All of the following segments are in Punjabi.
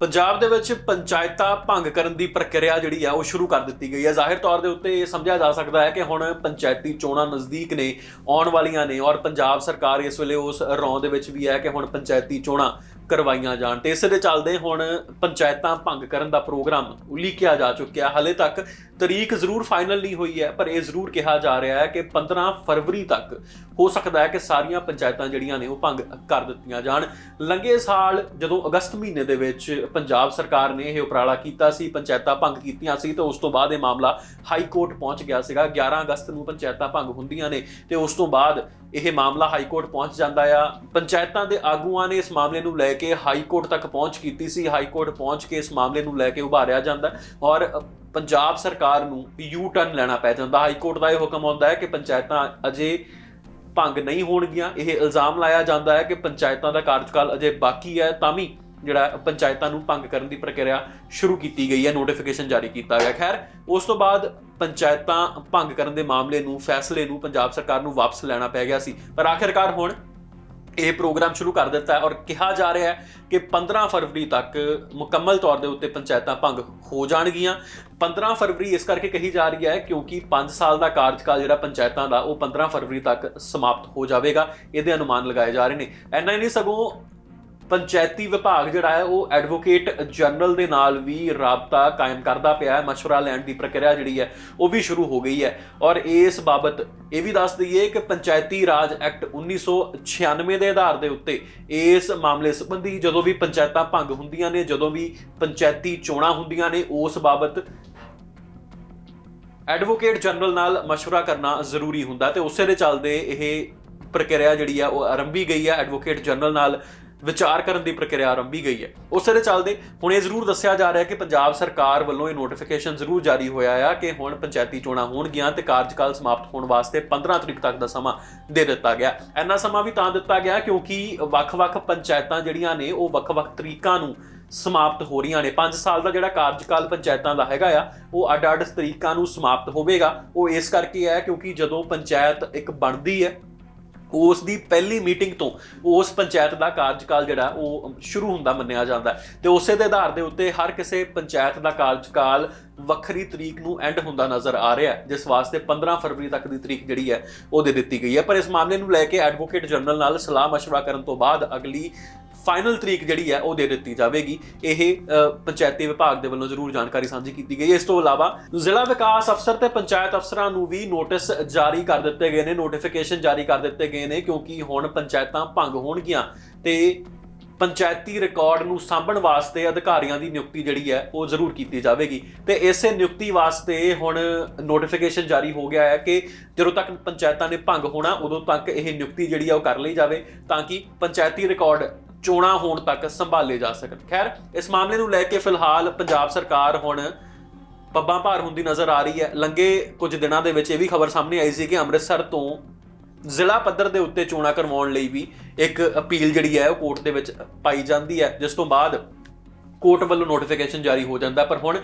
ਪੰਜਾਬ ਦੇ ਵਿੱਚ ਪੰਚਾਇਤਾਂ ਭੰਗ ਕਰਨ ਦੀ ਪ੍ਰਕਿਰਿਆ ਜਿਹੜੀ ਆ, ਉਹ ਸ਼ੁਰੂ ਕਰ ਦਿੱਤੀ ਗਈ ਹੈ। ਜ਼ਾਹਿਰ ਤੌਰ ਦੇ ਉੱਤੇ ਇਹ ਸਮਝਿਆ ਜਾ ਸਕਦਾ ਹੈ ਕਿ ਹੁਣ ਪੰਚਾਇਤੀ ਚੋਣਾਂ ਨਜ਼ਦੀਕ ਨੇ, ਆਉਣ ਵਾਲੀਆਂ ਨੇ ਔਰ ਪੰਜਾਬ ਸਰਕਾਰ ਇਸ ਵੇਲੇ ਉਸ ਰੌਂ ਦੇ ਵਿੱਚ ਵੀ ਹੈ ਕਿ ਹੁਣ ਪੰਚਾਇਤੀ ਚੋਣਾਂ ਕਰਵਾਈਆਂ ਜਾਣ ਤੇ ਇਸੇ ਦੇ ਚੱਲਦੇ ਹੁਣ ਪੰਚਾਇਤਾਂ ਭੰਗ ਕਰਨ ਦਾ ਪ੍ਰੋਗਰਾਮ ਉਲੀਕਿਆ ਜਾ ਚੁੱਕਿਆ। ਹਲੇ ਤੱਕ ਤਰੀਕ ਜ਼ਰੂਰ ਫਾਈਨਲ ਨਹੀਂ ਹੋਈ ਹੈ, ਪਰ ਇਹ ਜ਼ਰੂਰ ਕਿਹਾ ਜਾ ਰਿਹਾ ਹੈ ਕਿ 15 ਫਰਵਰੀ ਤੱਕ ਹੋ ਸਕਦਾ ਹੈ ਕਿ ਸਾਰੀਆਂ ਪੰਚਾਇਤਾਂ ਜਿਹੜੀਆਂ ਨੇ ਉਹ ਭੰਗ ਕਰ ਦਿੱਤੀਆਂ ਜਾਣ। ਲੰਘੇ ਸਾਲ ਜਦੋਂ ਅਗਸਤ ਮਹੀਨੇ ਦੇ ਵਿੱਚ ਪੰਜਾਬ ਸਰਕਾਰ ਨੇ ਇਹ ਉਪਰਾਲਾ ਕੀਤਾ ਸੀ, ਪੰਚਾਇਤਾਂ ਭੰਗ ਕੀਤੀਆਂ ਸੀ ਤੇ ਉਸ ਤੋਂ ਬਾਅਦ ਇਹ ਮਾਮਲਾ ਹਾਈ ਕੋਰਟ ਪਹੁੰਚ ਗਿਆ ਸੀਗਾ। 11 ਅਗਸਤ ਨੂੰ ਪੰਚਾਇਤਾਂ ਭੰਗ ਹੁੰਦੀਆਂ ਨੇ ਤੇ ਉਸ ਤੋਂ ਬਾਅਦ ਇਹ ਮਾਮਲਾ ਹਾਈ ਕੋਰਟ ਪਹੁੰਚ ਜਾਂਦਾ ਆ। ਪੰਚਾਇਤਾਂ ਦੇ ਆਗੂਆਂ ਨੇ ਇਸ ਮਾਮਲੇ ਨੂੰ ਲੈ ਕੇ ਹਾਈ ਕੋਰਟ ਤੱਕ ਪਹੁੰਚ ਕੀਤੀ ਸੀ। ਹਾਈ ਕੋਰਟ ਪਹੁੰਚ ਕੇ ਇਸ ਮਾਮਲੇ ਨੂੰ ਲੈ ਕੇ ਉਭਾਰਿਆ ਜਾਂਦਾ ਔਰ ਪੰਜਾਬ ਸਰਕਾਰ ਨੂੰ ਯੂ ਟਰਨ ਲੈਣਾ ਪੈ ਜਾਂਦਾ। ਹਾਈ ਕੋਰਟ ਦਾ ਇਹ ਹੁਕਮ ਆਉਂਦਾ ਹੈ ਕਿ ਪੰਚਾਇਤਾਂ ਅਜੇ ਭੰਗ ਨਹੀਂ ਹੋਣਗੀਆਂ। ਇਹ ਇਲਜ਼ਾਮ ਲਾਇਆ ਜਾਂਦਾ ਹੈ ਕਿ ਪੰਚਾਇਤਾਂ ਦਾ ਕਾਰਜਕਾਲ ਅਜੇ ਬਾਕੀ ਹੈ। ਤਾਂ ਵੀ ਜਿਹੜਾ ਪੰਚਾਇਤਾਂ ਨੂੰ ਭੰਗ ਕਰਨ ਦੀ ਪ੍ਰਕਿਰਿਆ ਸ਼ੁਰੂ ਕੀਤੀ ਗਈ ਹੈ। ਨੋਟੀਫਿਕੇਸ਼ਨ ਜਾਰੀ ਕੀਤਾ ਗਿਆ। ਖੈਰ, ਉਸ ਤੋਂ ਬਾਅਦ ਪੰਚਾਇਤਾਂ ਭੰਗ ਕਰਨ ਦੇ ਮਾਮਲੇ ਨੂੰ, ਫੈਸਲੇ ਨੂੰ ਪੰਜਾਬ ਸਰਕਾਰ ਨੂੰ ਵਾਪਸ ਲੈਣਾ ਪੈ ਗਿਆ ਸੀ। ਪਰ ਆਖਿਰਕਾਰ ਹੁਣ ਇਹ ਪ੍ਰੋਗਰਾਮ ਸ਼ੁਰੂ ਕਰ ਦਿੱਤਾ ਹੈ ਔਰ ਕਿਹਾ ਜਾ ਰਿਹਾ ਹੈ ਕਿ 15 ਫਰਵਰੀ ਤੱਕ ਮੁਕੰਮਲ ਤੌਰ ਦੇ ਉੱਤੇ ਪੰਚਾਇਤਾਂ ਭੰਗ ਹੋ ਜਾਣਗੀਆਂ। 15 ਫਰਵਰੀ ਇਸ ਕਰਕੇ ਕਹੀ ਜਾ ਰਹੀ ਹੈ ਕਿਉਂਕਿ 5 ਸਾਲ ਦਾ ਕਾਰਜਕਾਲ ਜਿਹੜਾ ਪੰਚਾਇਤਾਂ ਦਾ ਉਹ 15 ਫਰਵਰੀ ਤੱਕ ਸਮਾਪਤ ਹੋ ਜਾਵੇਗਾ। ਇਹਦੇ ਅਨੁਮਾਨ ਲਗਾਏ ਜਾ ਰਹੇ ਨੇ। ਐਨਾ ਹੀ ਨਹੀਂ ਸਗੋਂ ਪੰਚਾਇਤੀ ਵਿਭਾਗ ਜਿਹੜਾ ਹੈ ਉਹ ਐਡਵੋਕੇਟ ਜਨਰਲ ਦੇ ਨਾਲ ਵੀ ਰਾਬਤਾ ਕਾਇਮ ਕਰਦਾ ਪਿਆ ਹੈ مشورہ ਲੈਣ ਦੀ ਪ੍ਰਕਿਰਿਆ ਜਿਹੜੀ ਹੈ ਉਹ ਵੀ ਸ਼ੁਰੂ ਹੋ ਗਈ ਹੈ ਔਰ ਇਸ ਬਾਬਤ ਇਹ ਵੀ ਦੱਸ ਦਈਏ ਕਿ ਪੰਚਾਇਤੀ ਰਾਜ ਐਕਟ 1996 ਦੇ ਆਧਾਰ ਦੇ ਉੱਤੇ ਇਸ ਮਾਮਲੇ ਸੰਬੰਧੀ ਜਦੋਂ ਵੀ ਪੰਚਾਇਤਾਂ ਭੰਗ ਹੁੰਦੀਆਂ ਨੇ ਜਦੋਂ ਵੀ ਪੰਚਾਇਤੀ ਚੋਣਾਂ ਹੁੰਦੀਆਂ ਨੇ ਉਸ ਬਾਬਤ ਐਡਵੋਕੇਟ ਜਨਰਲ ਨਾਲ مشورہ ਕਰਨਾ ਜ਼ਰੂਰੀ ਹੁੰਦਾ ਤੇ ਉਸੇ ਦੇ ਚੱਲਦੇ ਇਹ ਪ੍ਰਕਿਰਿਆ ਜਿਹੜੀ ਆ ਉਹ ਆਰੰਭੀ ਗਈ ਹੈ ਐਡਵੋਕੇਟ ਜਨਰਲ ਨਾਲ ਵਿਚਾਰ ਕਰਨ ਦੀ ਪ੍ਰਕਿਰਿਆ ਆਰੰਭੀ ਗਈ ਹੈ। ਉਸੇ ਦੇ ਚੱਲਦੇ ਹੁਣ ਇਹ ਜ਼ਰੂਰ ਦੱਸਿਆ ਜਾ ਰਿਹਾ ਹੈ ਕਿ ਪੰਜਾਬ ਸਰਕਾਰ ਵੱਲੋਂ ਇਹ ਨੋਟੀਫਿਕੇਸ਼ਨ ਜ਼ਰੂਰ ਜਾਰੀ ਹੋਇਆ ਆ ਕਿ ਹੁਣ ਪੰਚਾਇਤੀ ਚੋਣਾਂ ਹੋਣਗੀਆਂ ਤੇ ਕਾਰਜਕਾਲ ਸਮਾਪਤ ਹੋਣ ਵਾਸਤੇ 15 ਤਰੀਕ ਤੱਕ ਦਾ ਸਮਾਂ ਦੇ ਦਿੱਤਾ ਗਿਆ। ਇੰਨਾ ਸਮਾਂ ਵੀ ਤਾਂ ਦਿੱਤਾ ਗਿਆ ਕਿਉਂਕਿ ਵੱਖ-ਵੱਖ ਪੰਚਾਇਤਾਂ ਜਿਹੜੀਆਂ ਨੇ ਉਹ ਵੱਖ-ਵੱਖ ਤਰੀਕਾਂ ਨੂੰ ਸਮਾਪਤ ਹੋ ਰਹੀਆਂ ਨੇ। 5 ਸਾਲ ਦਾ ਜਿਹੜਾ ਕਾਰਜਕਾਲ ਪੰਚਾਇਤਾਂ ਦਾ ਹੈਗਾ ਆ, ਉਹ ਅੱਡ-ਅੱਡ ਤਰੀਕਾਂ ਨੂੰ ਸਮਾਪਤ ਹੋਵੇਗਾ। ਉਹ ਇਸ ਕਰਕੇ ਹੈ ਕਿਉਂਕਿ ਜਦੋਂ ਪੰਚਾਇਤ ਇੱਕ ਬਣਦੀ ਹੈ ਉਸ ਦੀ ਪਹਿਲੀ ਮੀਟਿੰਗ ਤੋਂ ਉਸ ਪੰਚਾਇਤ ਦਾ ਕਾਰਜਕਾਲ ਜਿਹੜਾ ਉਹ ਸ਼ੁਰੂ ਹੁੰਦਾ ਮੰਨਿਆ ਜਾਂਦਾ ਹੈ ਤੇ ਉਸੇ ਦੇ ਆਧਾਰ ਦੇ ਉੱਤੇ ਹਰ ਕਿਸੇ ਪੰਚਾਇਤ ਦਾ ਕਾਰਜਕਾਲ ਵੱਖਰੀ ਤਰੀਕ ਨੂੰ ਐਂਡ ਹੁੰਦਾ ਨਜ਼ਰ ਆ ਰਿਹਾ ਹੈ ਜਿਸ ਵਾਸਤੇ 15 ਫਰਵਰੀ ਤੱਕ ਦੀ ਤਰੀਕ ਜਿਹੜੀ ਹੈ ਉਹ ਦੇ ਦਿੱਤੀ ਗਈ ਹੈ ਪਰ ਇਸ ਮਾਮਲੇ ਨੂੰ ਲੈ ਕੇ ਐਡਵੋਕੇਟ ਜਨਰਲ ਨਾਲ ਸਲਾਹ مشورہ ਕਰਨ ਤੋਂ ਬਾਅਦ ਅਗਲੀ ਫਾਈਨਲ ਤਰੀਕ ਜਿਹੜੀ ਹੈ, ਉਹ ਦੇ ਦਿੱਤੀ ਜਾਵੇਗੀ। ਇਹ ਪੰਚਾਇਤੀ ਵਿਭਾਗ ਦੇ ਵੱਲੋਂ ਜ਼ਰੂਰ ਜਾਣਕਾਰੀ ਸਾਂਝੀ ਕੀਤੀ ਗਈ ਇਸ ਤੋਂ ਇਲਾਵਾ ਜ਼ਿਲ੍ਹਾ ਵਿਕਾਸ ਅਫਸਰ ਤੇ ਪੰਚਾਇਤ ਅਫਸਰਾਂ ਨੂੰ ਵੀ ਨੋਟਿਸ ਜਾਰੀ ਕਰ ਦਿੱਤੇ ਗਏ ਨੇ ਨੋਟੀਫਿਕੇਸ਼ਨ ਜਾਰੀ ਕਰ ਦਿੱਤੇ ਗਏ ਨੇ, ਕਿਉਂਕਿ ਹੁਣ ਪੰਚਾਇਤਾਂ ਭੰਗ ਹੋਣਗੀਆਂ ਤੇ ਪੰਚਾਇਤੀ ਰਿਕਾਰਡ ਨੂੰ ਸਾਂਭਣ ਵਾਸਤੇ ਅਧਿਕਾਰੀਆਂ ਦੀ ਨਿਯੁਕਤੀ ਜਿਹੜੀ ਹੈ, ਉਹ ਜ਼ਰੂਰ ਕੀਤੀ ਜਾਵੇਗੀ। ਤੇ ਇਸੇ ਨਿਯੁਕਤੀ ਵਾਸਤੇ ਹੁਣ ਨੋਟੀਫਿਕੇਸ਼ਨ ਜਾਰੀ ਹੋ ਗਿਆ ਹੈ ਕਿ ਜਦੋਂ ਤੱਕ ਪੰਚਾਇਤਾਂ ਨੇ ਭੰਗ ਹੋਣਾ, ਉਦੋਂ ਤੱਕ ਇਹ ਨਿਯੁਕਤੀ ਜਿਹੜੀ ਹੈ ਉਹ ਕਰ ਲਈ ਜਾਵੇ, ਤਾਂ ਕਿ ਪੰਚਾਇਤੀ ਰਿਕਾਰਡ ਚੋਣਾਂ ਹੋਣ ਤੱਕ ਸੰਭਾਲੇ ਜਾ ਸਕਣ। ਖੈਰ, ਇਸ ਮਾਮਲੇ ਨੂੰ ਲੈ ਕੇ ਫਿਲਹਾਲ ਪੰਜਾਬ ਸਰਕਾਰ ਹੁਣ ਪੱਬਾਂ ਭਾਰ ਹੁੰਦੀ ਨਜ਼ਰ ਆ ਰਹੀ ਹੈ। ਲੰਗੇ ਕੁਝ ਦਿਨਾਂ ਦੇ ਵਿੱਚ ਇਹ ਵੀ ਖਬਰ ਸਾਹਮਣੇ ਆਈ ਸੀ ਕਿ ਅੰਮ੍ਰਿਤਸਰ ਤੋਂ ਜ਼ਿਲ੍ਹਾ ਪੱਧਰ ਦੇ ਉੱਤੇ ਚੋਣਾਂ ਕਰਵਾਉਣ ਲਈ ਵੀ ਇੱਕ ਅਪੀਲ ਜਿਹੜੀ ਹੈ, ਉਹ ਕੋਰਟ ਦੇ ਵਿੱਚ ਪਾਈ ਜਾਂਦੀ ਹੈ, ਜਿਸ ਤੋਂ ਬਾਅਦ ਕੋਰਟ ਵੱਲੋਂ ਨੋਟੀਫਿਕੇਸ਼ਨ ਜਾਰੀ ਹੋ ਜਾਂਦਾ ਪਰ ਹੁਣ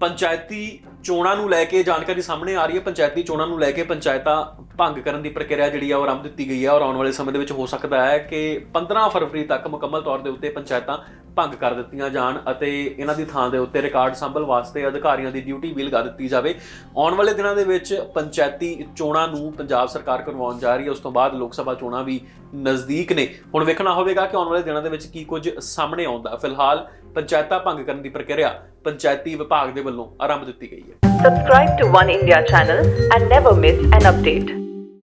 ਪੰਚਾਇਤੀ ਚੋਣਾਂ ਨੂੰ ਲੈ ਕੇ ਜਾਣਕਾਰੀ ਸਾਹਮਣੇ ਆ ਰਹੀ ਹੈ। ਪੰਚਾਇਤੀ ਚੋਣਾਂ ਨੂੰ ਲੈ ਕੇ ਪੰਚਾਇਤਾਂ ਭੰਗ ਕਰਨ ਦੀ ਪ੍ਰਕਿਰਿਆ ਜਿਹੜੀ ਆ ਉਹ ਆਰੰਭ ਦਿੱਤੀ ਗਈ ਹੈ ਔਰ ਆਉਣ ਵਾਲੇ ਸਮੇਂ ਦੇ ਵਿੱਚ ਹੋ ਸਕਦਾ ਹੈ ਕਿ 15 ਫਰਵਰੀ ਤੱਕ ਮੁਕੰਮਲ ਤੌਰ ਦੇ ਉੱਤੇ ਪੰਚਾਇਤਾਂ ਭੰਗ ਕਰ ਦਿੱਤੀਆਂ ਜਾਣ ਅਤੇ ਇਹਨਾਂ ਦੀ ਥਾਂ ਦੇ ਉੱਤੇ ਰਿਕਾਰਡ ਸੰਭਲ ਵਾਸਤੇ ਅਧਿਕਾਰੀਆਂ ਦੀ ਡਿਊਟੀ ਵੀ ਲਗਾ ਦਿੱਤੀ ਜਾਵੇ। ਆਉਣ ਵਾਲੇ ਦਿਨਾਂ ਦੇ ਵਿੱਚ ਪੰਚਾਇਤੀ ਚੋਣਾਂ ਨੂੰ ਪੰਜਾਬ ਸਰਕਾਰ ਕਰਵਾਉਣ ਜਾ ਰਹੀ ਹੈ। ਉਸ ਤੋਂ ਬਾਅਦ ਲੋਕ ਸਭਾ ਚੋਣਾਂ ਵੀ ਨਜ਼ਦੀਕ ਨੇ। ਹੁਣ ਵੇਖਣਾ ਹੋਵੇਗਾ ਕਿ ਆਉਣ ਵਾਲੇ ਦਿਨਾਂ ਦੇ ਵਿੱਚ ਕੀ ਕੁਝ ਸਾਹਮਣੇ ਆਉਂਦਾ। ਫਿਲਹਾਲ ਪੰਚਾਇਤਾਂ ਭੰਗ ਕਰਨ ਦੀ ਪ੍ਰਕਿਰਿਆ ਪੰਚਾਇਤੀ ਵਿਭਾਗ ਦੇ ਵੱਲੋਂ ਆਰੰਭ ਦਿੱਤੀ ਗਈ ਹੈ subscribe to one India channel and never miss an update